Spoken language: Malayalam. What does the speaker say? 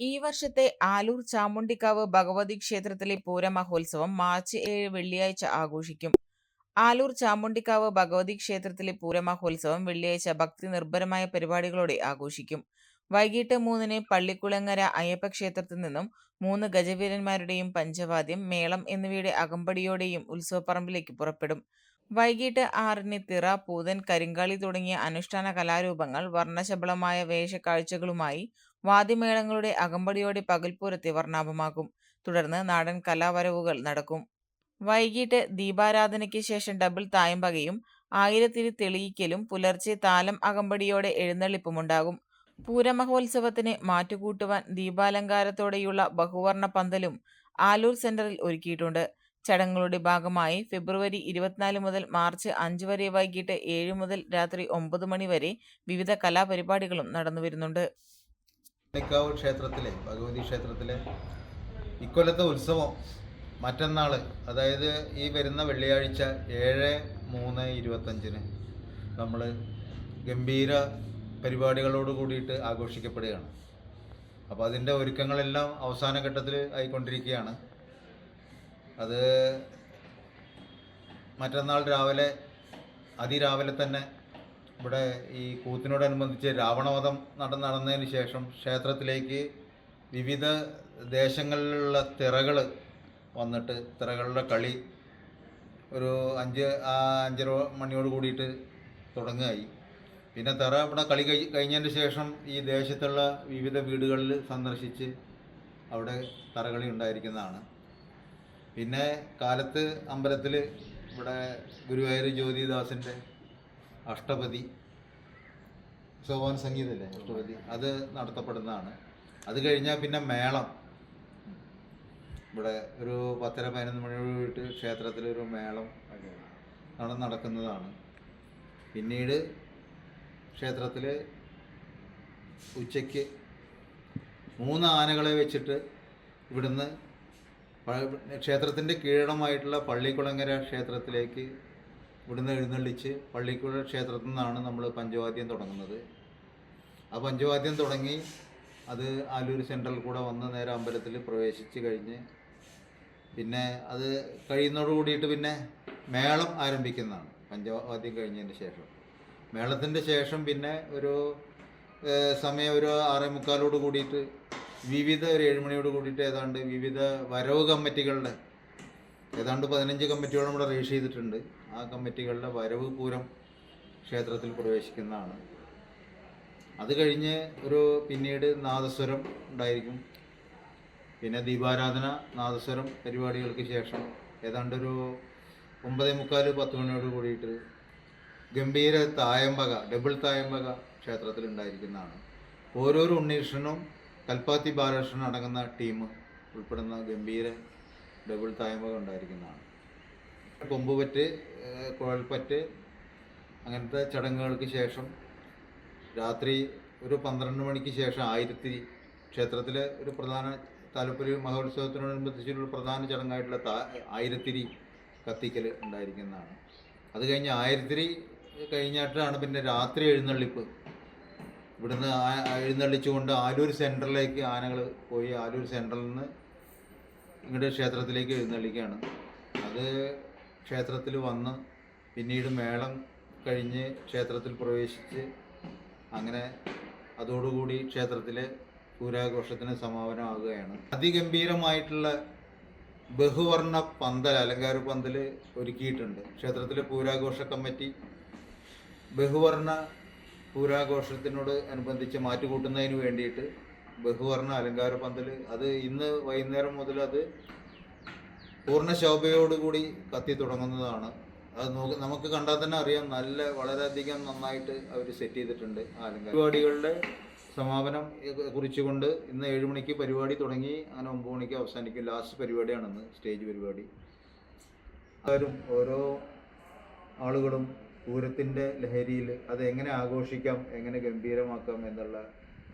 ഈ വർഷത്തെ ആലൂർ ചാമുണ്ഡിക്കാവ് ഭഗവതി ക്ഷേത്രത്തിലെ പൂരമഹോത്സവം മാർച്ച് ഏഴ് വെള്ളിയാഴ്ച ആഘോഷിക്കും. ആലൂർ ചാമുണ്ഡിക്കാവ് ഭഗവതി ക്ഷേത്രത്തിലെ പൂരമഹോത്സവം വെള്ളിയാഴ്ച ഭക്തി നിർഭരമായ പരിപാടികളോടെ ആഘോഷിക്കും. വൈകിട്ട് മൂന്നിന് പള്ളിക്കുളങ്ങര അയ്യപ്പക്ഷേത്രത്തിൽ നിന്നും മൂന്ന് ഗജവീരന്മാരുടെയും പഞ്ചവാദ്യം, മേളം എന്നിവയുടെ അകമ്പടിയോടെയും ഉത്സവപ്പറമ്പിലേക്ക് പുറപ്പെടും. വൈകിട്ട് ആറിന് തിറ, പൂതൻ, കരിങ്കാളി തുടങ്ങിയ അനുഷ്ഠാന കലാരൂപങ്ങൾ വർണശബളമായ വേഷക്കാഴ്ചകളുമായി വാദ്യമേളങ്ങളുടെ അകമ്പടിയോടെ പകൽപ്പൂരത്തെ വർണാഭമാക്കും. തുടർന്ന് നാടൻ കലാവരവുകൾ നടക്കും. വൈകിട്ട് ദീപാരാധനയ്ക്ക് ശേഷം ഡബിൾ തായമ്പകയും ആയിരത്തിരി തെളിയിക്കലും പുലർച്ചെ താലം അകമ്പടിയോടെ എഴുന്നള്ളിപ്പുമുണ്ടാകും. പൂരമഹോത്സവത്തിന് മാറ്റുകൂട്ടുവാൻ ദീപാലങ്കാരത്തോടെയുള്ള ബഹുവർണ പന്തലും ആലൂർ സെന്ററിൽ ഒരുക്കിയിട്ടുണ്ട്. ചടങ്ങുകളുടെ ഭാഗമായി ഫെബ്രുവരി ഇരുപത്തിനാല് മുതൽ മാർച്ച് അഞ്ച് വരെ വൈകിട്ട് ഏഴ് മുതൽ രാത്രി ഒമ്പത് മണി വരെ വിവിധ കലാപരിപാടികളും നടന്നുവരുന്നുണ്ട്. ചാമുണ്ഡിക്കാവ് ക്ഷേത്രത്തിലെ ഭഗവതി ക്ഷേത്രത്തിലെ ഇക്കൊല്ലത്തെ ഉത്സവം മറ്റന്നാൾ അതായത് ഈ വരുന്ന വെള്ളിയാഴ്ച ഏഴ് മൂന്ന് ഇരുപത്തഞ്ചിന് നമ്മൾ ഗംഭീര പരിപാടികളോട് കൂടിയിട്ട് ആഘോഷിക്കപ്പെടുകയാണ്. അപ്പോൾ അതിന്റെ ഒരുക്കങ്ങളെല്ലാം അവസാന ഘട്ടത്തിൽ ആയിക്കൊണ്ടിരിക്കുകയാണ്. അത് മറ്റന്നാൾ രാവിലെ അതിരാവിലെ തന്നെ ഇവിടെ ഈ കൂത്തിനോടനുബന്ധിച്ച് രാവണവധം നട നടന്നതിന് ശേഷം ക്ഷേത്രത്തിലേക്ക് വിവിധ ദേശങ്ങളിലുള്ള തിറകൾ വന്നിട്ട് തിറകളുടെ കളി ഒരു അഞ്ച് അഞ്ചര മണിയോട് കൂടിയിട്ട് തുടങ്ങുകയായി. പിന്നെ തിറ ഇവിടെ കളി കഴി കഴിഞ്ഞതിന് ശേഷം ഈ ദേശത്തുള്ള വിവിധ വീടുകളിൽ സന്ദർശിച്ച് അവിടെ തറകളി ഉണ്ടായിരിക്കുന്നതാണ്. പിന്നെ കാലത്ത് അമ്പലത്തിൽ ഇവിടെ ഗുരുവായൂർ ജ്യോതിദാസിന്റെ അഷ്ടപതി സോപാന സംഗീതമല്ലേ അഷ്ടപതി. അത് നടത്തപ്പെടുന്നതാണ്. അത് കഴിഞ്ഞാൽ പിന്നെ മേളം. ഇവിടെ ഒരു പത്തര പതിനൊന്ന് മണിയോട് ക്ഷേത്രത്തിലൊരു മേളം നട നടക്കുന്നതാണ്. പിന്നീട് ക്ഷേത്രത്തിൽ ഉച്ചയ്ക്ക് മൂന്ന് ആനകളെ വെച്ചിട്ട് ഇവിടുന്ന് ക്ഷേത്രത്തിന്റെ കീഴടമായിട്ടുള്ള പള്ളിക്കുളങ്ങര ക്ഷേത്രത്തിലേക്ക് ഇവിടുന്ന് എഴുന്നള്ളിച്ച് പള്ളിക്കുഴ ക്ഷേത്രത്തിൽ നിന്നാണ് നമ്മൾ പഞ്ചവാദ്യം തുടങ്ങുന്നത്. ആ പഞ്ചവാദ്യം തുടങ്ങി അത് ആലൂർ സെൻട്രൽ കൂടെ വന്ന് നേരെ അമ്പലത്തിൽ പ്രവേശിച്ച് കഴിഞ്ഞ് പിന്നെ അത് കഴിയുന്നതോട് കൂടിയിട്ട് പിന്നെ മേളം ആരംഭിക്കുന്നതാണ്. പഞ്ചവാദ്യം കഴിഞ്ഞതിന് ശേഷം. മേളത്തിന്റെ ശേഷം പിന്നെ ഒരു സമയം ഒരു ആറേ മുക്കാലോട് കൂടിയിട്ട് വിവിധ ഒരു ഏഴുമണിയോട് കൂടിയിട്ട് ഏതാണ്ട് വിവിധ വരവ് കമ്മിറ്റികളുടെ ഏതാണ്ട് പതിനഞ്ച് കമ്മിറ്റികളും ഇവിടെ രജിസ്റ്റർ ചെയ്തിട്ടുണ്ട്. ആ കമ്മിറ്റികളുടെ വരവ് പൂരം ക്ഷേത്രത്തിൽ പ്രവേശിക്കുന്നതാണ്. അത് കഴിഞ്ഞ് ഒരു പിന്നീട് നാദസ്വരം ഉണ്ടായിരിക്കും. പിന്നെ ദീപാരാധന നാദസ്വരം പരിപാടികൾക്ക് ശേഷം ഏതാണ്ടൊരു ഒമ്പതേ മുക്കാൽ പത്ത് മണിയോട് കൂടിയിട്ട് ഗംഭീര തായമ്പക ഡബിൾ തായമ്പക ക്ഷേത്രത്തിൽ ഉണ്ടായിരിക്കുന്നതാണ്. ഓരോരോ ഉണ്ണീഷനും കൽപ്പാത്തി ബാലകൃഷ്ണൻ അടങ്ങുന്ന ടീം ഉൾപ്പെടുന്ന ഗംഭീര ഡബിൾ തായ്മ ഉണ്ടായിരിക്കുന്നതാണ്. കൊമ്പുപറ്റ് കുഴൽപ്പറ്റ് അങ്ങനത്തെ ചടങ്ങുകൾക്ക് ശേഷം രാത്രി ഒരു പന്ത്രണ്ട് മണിക്ക് ശേഷം ആയിരത്തി ക്ഷേത്രത്തിലെ ഒരു പ്രധാന താലപ്പൊലി മഹോത്സവത്തിനോടനുബന്ധിച്ചുള്ള പ്രധാന ചടങ്ങായിട്ടുള്ള താ ആയിരത്തിരി കത്തിക്കൽ ഉണ്ടായിരിക്കുന്നതാണ്. അത് കഴിഞ്ഞ് ആയിരത്തിരി കഴിഞ്ഞിട്ടാണ് പിന്നെ രാത്രി എഴുന്നള്ളിപ്പ്. ഇവിടുന്ന് എഴുന്നള്ളിച്ചുകൊണ്ട് ആലൂർ സെന്ററിലേക്ക് ആനകൾ പോയി ആലൂർ സെന്ററിൽ നിന്ന് ഇങ്ങോട്ട് ക്ഷേത്രത്തിലേക്ക് എഴുന്നള്ളിക്കുകയാണ്. അത് ക്ഷേത്രത്തിൽ വന്ന് പിന്നീട് മേളം കഴിഞ്ഞ് ക്ഷേത്രത്തിൽ പ്രവേശിച്ച് അങ്ങനെ അതോടുകൂടി ക്ഷേത്രത്തിലെ പൂരാഘോഷത്തിന് സമാപനമാകുകയാണ്. അതിഗംഭീരമായിട്ടുള്ള ബഹുവർണ പന്തൽ അലങ്കാര പന്തൽ ഒരുക്കിയിട്ടുണ്ട്. ക്ഷേത്രത്തിലെ പൂരാഘോഷ കമ്മിറ്റി ബഹുവർണ പൂരാഘോഷത്തിനോട് അനുബന്ധിച്ച് മാറ്റുകൂട്ടുന്നതിന് വേണ്ടിയിട്ട് ബഹുവർണ അലങ്കാര പന്തൽ അത് ഇന്ന് വൈകുന്നേരം മുതൽ അത് പൂർണ ശോഭയോടുകൂടി കത്തി തുടങ്ങുന്നതാണ്. അത് നോക്ക് നമുക്ക് കണ്ടാൽ തന്നെ അറിയാം നല്ല വളരെയധികം നന്നായിട്ട് അവർ സെറ്റ് ചെയ്തിട്ടുണ്ട് അലങ്കാര പരിപാടികളുടെ സമാപനം കുറിച്ചുകൊണ്ട് ഇന്ന് ഏഴ് മണിക്ക് പരിപാടി തുടങ്ങി. അങ്ങനെ ഒമ്പത് മണിക്ക് അവസാനിക്കും. ലാസ്റ്റ് പരിപാടിയാണ് ഇന്ന് സ്റ്റേജ് പരിപാടി. ആരും ഓരോ ആളുകളും പൂരത്തിന്റെ ലഹരിയിൽ അത് എങ്ങനെ ആഘോഷിക്കാം എങ്ങനെ ഗംഭീരമാക്കാം എന്നുള്ള